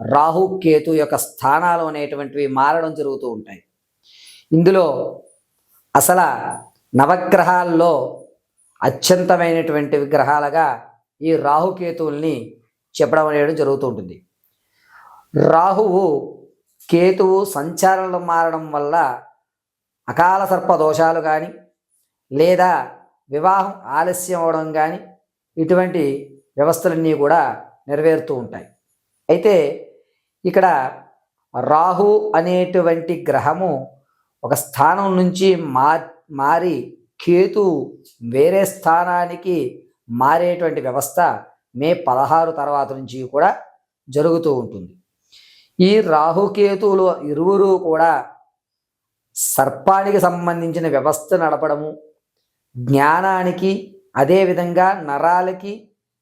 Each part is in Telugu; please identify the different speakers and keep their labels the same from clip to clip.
Speaker 1: రాహు కేతు యొక్క స్థానాలు అనేటువంటివి మారడం జరుగుతూ ఉంటాయి. ఇందులో అసలు నవగ్రహాల్లో అత్యంతమైనటువంటి విగ్రహాలుగా ఈ రాహుకేతువుల్ని చెప్పడం అనేది జరుగుతూ ఉంటుంది. రాహువు కేతువు సంచారణలు మారడం వల్ల అకాల సర్ప దోషాలు కానీ లేదా వివాహం ఆలస్యం అవడం కానీ ఇటువంటి వ్యవస్థలన్నీ కూడా నెరవేరుతూ ఉంటాయి. అయితే ఇక్కడ రాహు అనేటువంటి గ్రహము ఒక స్థానం నుంచి మా మారి కేతు వేరే స్థానానికి మారేటువంటి వ్యవస్థ మే పదహారు తర్వాత నుంచి కూడా జరుగుతూ ఉంటుంది. ఈ రాహుకేతువులు ఇరువురు కూడా సర్పానికి సంబంధించిన వ్యవస్థ నడపడము జ్ఞానానికి అదేవిధంగా నరాలకి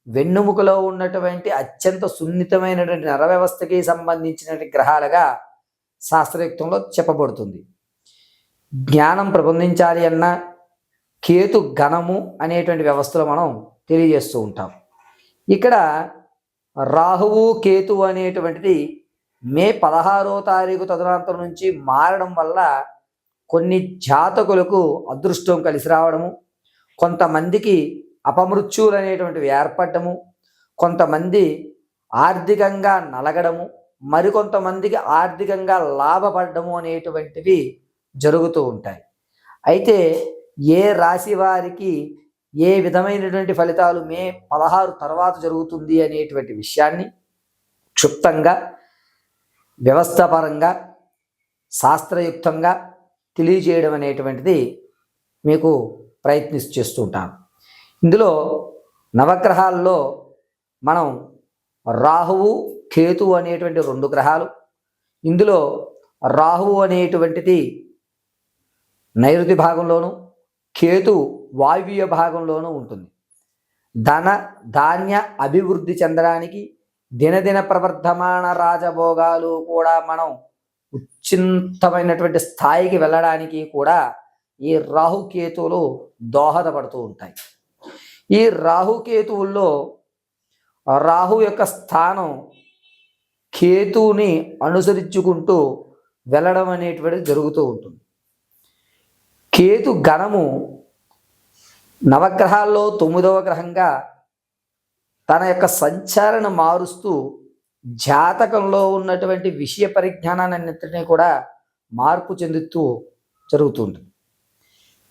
Speaker 1: వెన్నుముకలో ఉన్నటువంటి అత్యంత సున్నితమైనటువంటి నర వ్యవస్థకి సంబంధించినటువంటి గ్రహాలుగా శాస్త్రయుక్తంలో చెప్పబడుతుంది. జ్ఞానం ప్రబంధించాలి అన్న కేతు గణము అనేటువంటి వ్యవస్థలో మనం తెలియజేస్తూ ఉంటాం. ఇక్కడ రాహువు కేతు అనేటువంటిది మే పదహారో తారీఖు తదనంతరం నుంచి మారడం వల్ల కొన్ని జాతకులకు అదృష్టం కలిసి రావడము కొంతమందికి అపమృత్యువులు అనేటువంటివి ఏర్పడము కొంతమంది ఆర్థికంగా నలగడము మరికొంతమందికి ఆర్థికంగా లాభపడము అనేటువంటివి జరుగుతూ ఉంటాయి. అయితే ఏ రాశి వారికి ఏ విధమైనటువంటి ఫలితాలు మే పదహారు తర్వాత జరుగుతుంది అనేటువంటి విషయాన్ని క్షుప్తంగా వ్యవస్థపరంగా శాస్త్రయుక్తంగా తెలియజేయడం అనేటువంటిది మీకు ప్రయత్నిస్తూ చేస్తుంటాను ఇందులో నవగ్రహాల్లో మనం రాహువు కేతు అనేటువంటి రెండు గ్రహాలు ఇందులో రాహువు అనేటువంటిది నైరుతి భాగంలోను కేతు వాయువ్య భాగంలోనూ ఉంటుంది. ధన ధాన్య అభివృద్ధి చెందడానికి దినదిన ప్రవర్ధమాన రాజభోగాలు కూడా మనం ఉచ్చింతమైనటువంటి స్థాయికి వెళ్ళడానికి కూడా ఈ రాహుకేతువులు దోహదపడుతూ ఉంటాయి. ఈ రాహుకేతువుల్లో రాహు యొక్క స్థానం కేతువుని అనుసరించుకుంటూ వెళ్ళడం అనేటువంటిది జరుగుతూ ఉంటుంది. కేతు గణము నవగ్రహాల్లో తొమ్మిదవ గ్రహంగా తన యొక్క సంచారణ మారుస్తూ జాతకంలో ఉన్నటువంటి విషయ పరిజ్ఞానాన్నింటినీ కూడా మార్పు చెందుతూ జరుగుతుంది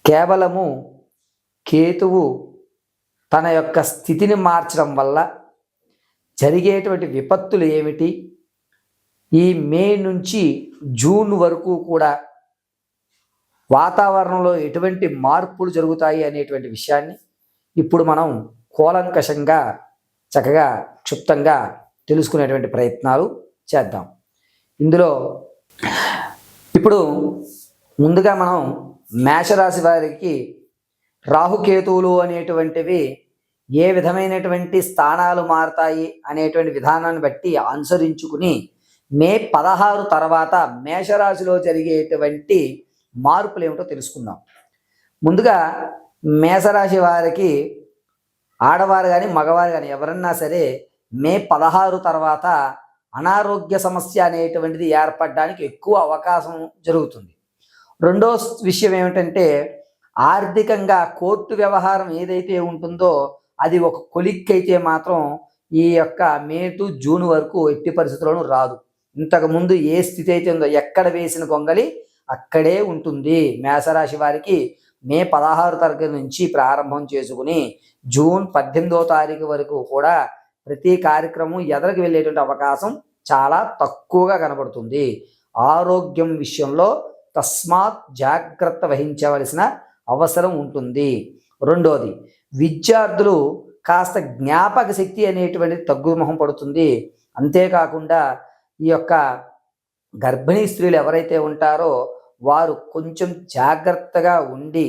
Speaker 1: కేవలము కేతువు తన యొక్క స్థితిని మార్చడం వల్ల జరిగేటువంటి విపత్తులు ఏమిటి? ఈ మే నుంచి జూన్ వరకు కూడా వాతావరణంలో ఎటువంటి మార్పులు జరుగుతాయి అనేటువంటి విషయాన్ని ఇప్పుడు మనం కూలంకషంగా చక్కగా క్షుప్తంగా తెలుసుకునేటువంటి ప్రయత్నాలు చేద్దాం. ఇందులో ఇప్పుడు ముందుగా మనం మేషరాశి వారికి రాహుకేతువులు అనేటువంటివి ఏ విధమైనటువంటి స్థానాలు మారతాయి అనేటువంటి విధానాన్ని బట్టి అనుసరించుకుని మే పదహారు తర్వాత మేషరాశిలో జరిగేటువంటి మార్పులు ఏమిటో తెలుసుకుందాం. ముందుగా మేషరాశి వారికి ఆడవారు కానీ మగవారు కానీ ఎవరన్నా సరే మే పదహారు తర్వాత అనారోగ్య సమస్య అనేటువంటిది ఏర్పడడానికి ఎక్కువ అవకాశం జరుగుతుంది. రెండో విషయం ఏమిటంటే ఆర్థికంగా కోర్టు వ్యవహారం ఏదైతే ఉంటుందో అది ఒక కొలిక్ అయితే మాత్రం ఈ యొక్క మే టు జూన్ వరకు ఎట్టి పరిస్థితుల్లోనూ రాదు. ఇంతకుముందు ఏ స్థితి అయితే ఉందో ఎక్కడ వేసిన గొంగలి అక్కడే ఉంటుంది. మేషరాశి వారికి మే పదహారు తారీఖు నుంచి ప్రారంభం చేసుకుని జూన్ పద్దెనిమిదో తారీఖు వరకు కూడా ప్రతి కార్యక్రమం ఎదరికి వెళ్ళేటువంటి అవకాశం చాలా తక్కువగా కనబడుతుంది. ఆరోగ్యం విషయంలో తస్మాత్ జాగ్రత్త వహించవలసిన అవసరం ఉంటుంది. రెండోది విద్యార్థులు కాస్త జ్ఞాపక శక్తి అనేటువంటిది తగ్గుముఖం పడుతుంది. అంతేకాకుండా ఈ యొక్క గర్భిణీ స్త్రీలు ఎవరైతే ఉంటారో వారు కొంచెం జాగ్రత్తగా ఉండి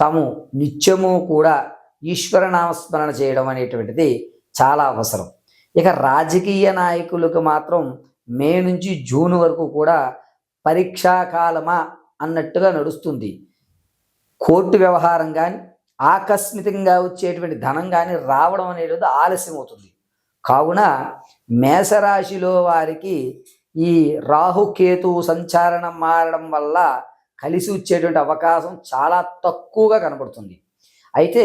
Speaker 1: తాము నిత్యము కూడా ఈశ్వర నామస్మరణ చేయడం అనేటువంటిది చాలా అవసరం. ఇక రాజకీయ నాయకులకు మాత్రం మే నుంచి జూన్ వరకు కూడా పరీక్షా కాలమా అన్నట్టుగా నడుస్తుంది. కోర్టు వ్యవహారం కానీ ఆకస్మికంగా వచ్చేటువంటి ధనం కానీ రావడం అనేది ఆలస్యం అవుతుంది కావున మేషరాశిలో వారికి ఈ రాహుకేతు సంచారణం మారడం వల్ల కలిసి వచ్చేటువంటి అవకాశం చాలా తక్కువగా కనబడుతుంది. అయితే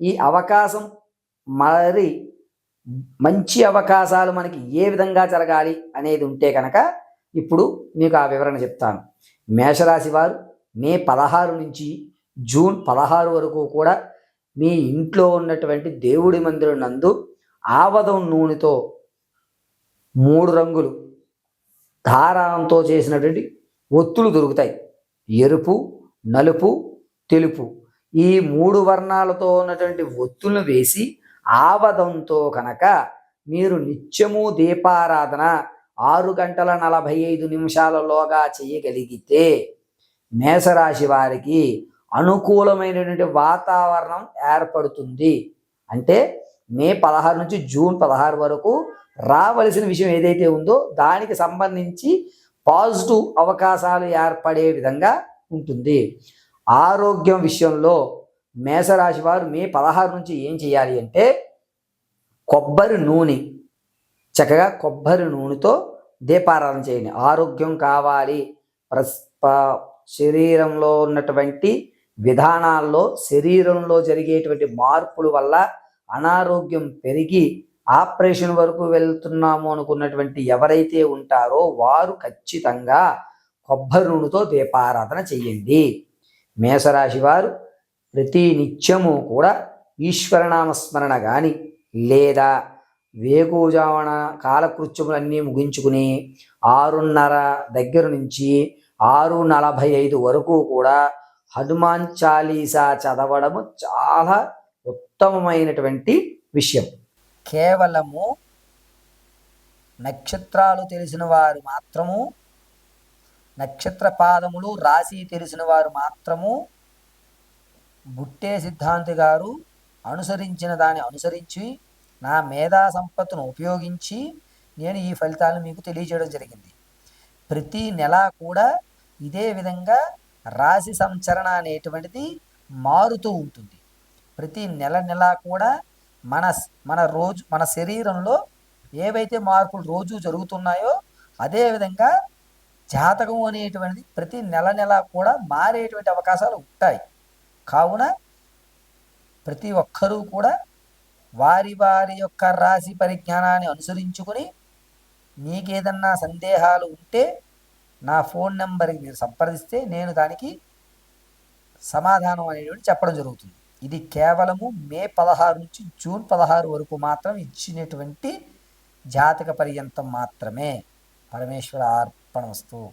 Speaker 1: ఈ అవకాశం మరి మంచి అవకాశాలు మనకి ఏ విధంగా జరగాలి అనేది ఉంటే కనుక ఇప్పుడు మీకు ఆ వివరణ చెప్తాను. మేషరాశి వారు మే పదహారు నుంచి జూన్ పదహారు వరకు కూడా మీ ఇంట్లో ఉన్నటువంటి దేవుడి మందిరం నందు ఆవదం నూనెతో మూడు రంగులు దారంతో చేసినటువంటి ఒత్తులు దొరుకుతాయి. ఎరుపు నలుపు తెలుపు. ఈ మూడు వర్ణాలతో ఉన్నటువంటి ఒత్తులను వేసి ఆవదంతో కనుక మీరు నిత్యము దీపారాధన ఆరు గంటల నలభై ఐదు నిమిషాలలోగా చేయగలిగితే మేషరాశి వారికి అనుకూలమైనటువంటి వాతావరణం ఏర్పడుతుంది. అంటే మే పదహారు నుంచి జూన్ పదహారు వరకు రావలసిన విషయం ఏదైతే ఉందో దానికి సంబంధించి పాజిటివ్ అవకాశాలు ఏర్పడే విధంగా ఉంటుంది. ఆరోగ్యం విషయంలో మేషరాశి వారు మే పదహారు నుంచి ఏం చేయాలి అంటే కొబ్బరి నూనె చక్కగా కొబ్బరి నూనెతో దీపారాధన చేయండి. ఆరోగ్యం కావాలి. ప్రస్ శరీరంలో ఉన్నటువంటి విధానాల్లో శరీరంలో జరిగేటువంటి మార్పుల వల్ల అనారోగ్యం పెరిగి ఆపరేషన్ వరకు వెళ్తున్నాము అనుకున్నటువంటి ఎవరైతే ఉంటారో వారు ఖచ్చితంగా కొబ్బరి నూనెతో దీపారాధన చెయ్యండి మేషరాశి వారు ప్రతి నిత్యము కూడా ఈశ్వరనామస్మరణ కానీ లేదా వేకుజావన కాలకృత్యములన్నీ ముగించుకుని ఆరున్నర దగ్గర నుంచి ఆరు నలభై ఐదు వరకు కూడా హనుమాన్ చాలీసా చదవడము చాలా ఉత్తమమైనటువంటి విషయం. కేవలము నక్షత్రాలు తెలిసిన వారు మాత్రము నక్షత్ర పాదములు రాశి తెలిసిన వారు మాత్రము బుట్టే సిద్ధాంతి గారు అనుసరించిన దాన్ని అనుసరించి నా మేధా సంపత్తును ఉపయోగించి నేను ఈ ఫలితాలను మీకు తెలియజేయడం జరిగింది. ప్రతి నెల కూడా ఇదే విధంగా రాశి సంచరణ అనేటువంటిది మారుతూ ఉంటుంది. ప్రతి నెల నెల కూడా మన మన రోజు మన శరీరంలో ఏవైతే మార్పులు రోజు జరుగుతున్నాయో అదేవిధంగా జాతకం అనేటువంటిది ప్రతి నెల నెల కూడా మారేటువంటి అవకాశాలు ఉంటాయి. కావున ప్రతి ఒక్కరూ కూడా వారి వారి యొక్క రాశి పరిజ్ఞానాన్ని అనుసరించుకొని మీకేదన్నా సందేహాలు ఉంటే నా ఫోన్ నెంబర్కి మీరు సంప్రదిస్తే నేను దానికి సమాధానం అనేటువంటి చెప్పడం జరుగుతుంది. ఇది కేవలము మే పదహారు నుంచి జూన్ పదహారు వరకు మాత్రం ఇచ్చినటువంటి జాతక పర్యంతం మాత్రమే. పరమేశ్వర అర్పణమస్తు